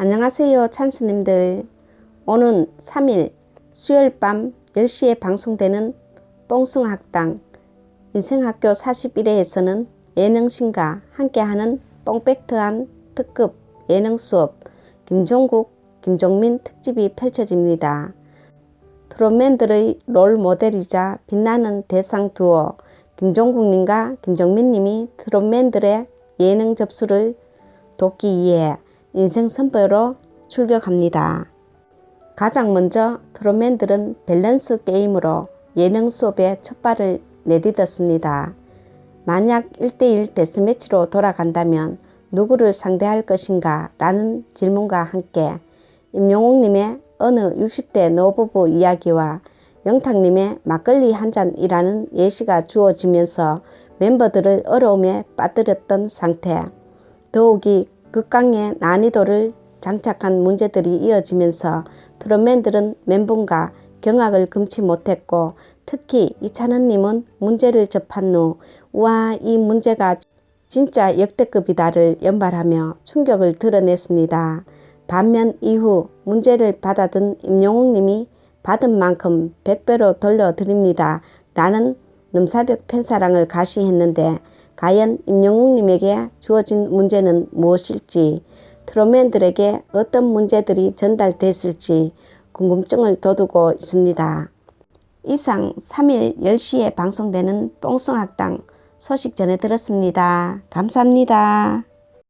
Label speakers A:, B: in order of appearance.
A: 안녕하세요 찬스님들 오는 3일 수요일 밤 10시에 방송되는 뽕숭학당 인생학교 41회에서는 예능신과 함께하는 뽕팩트한 특급 예능 수업 김종국, 김종민 특집이 펼쳐집니다. 트롯맨들의 롤 모델이자 빛나는 대상 두오 김종국님과 김종민님이 트롯맨들의 예능 접수를 돕기 위해 인생 선배로 출격합니다. 가장 먼저 트롯맨들은 밸런스 게임으로 예능 수업에 첫 발을 내딛었습니다. 만약 1대1 데스매치로 돌아간다면 누구를 상대할 것인가 라는 질문과 함께 임영웅님의 어느 60대 노부부 이야기와 영탁님의 막걸리 한 잔이라는 예시가 주어지면서 멤버들을 어려움에 빠뜨렸던 상태. 더욱이 극강의 난이도를 장착한 문제들이 이어지면서 트롯맨들은 멘붕과 경악을 금치 못했고 특히 이찬원님은 문제를 접한 후 우와 이 문제가 진짜 역대급이다를 연발하며 충격을 드러냈습니다. 반면 이후 문제를 받아든 임영웅님이 받은 만큼 100배로 돌려드립니다. 라는 넘사벽 팬사랑을 가시했는데 과연 임영웅님에게 주어진 문제는 무엇일지 트롯맨들에게 어떤 문제들이 전달됐을지 궁금증을 돋우고 있습니다. 이상 3일 10시에 방송되는 뽕숭학당 소식 전해 들었습니다. 감사합니다.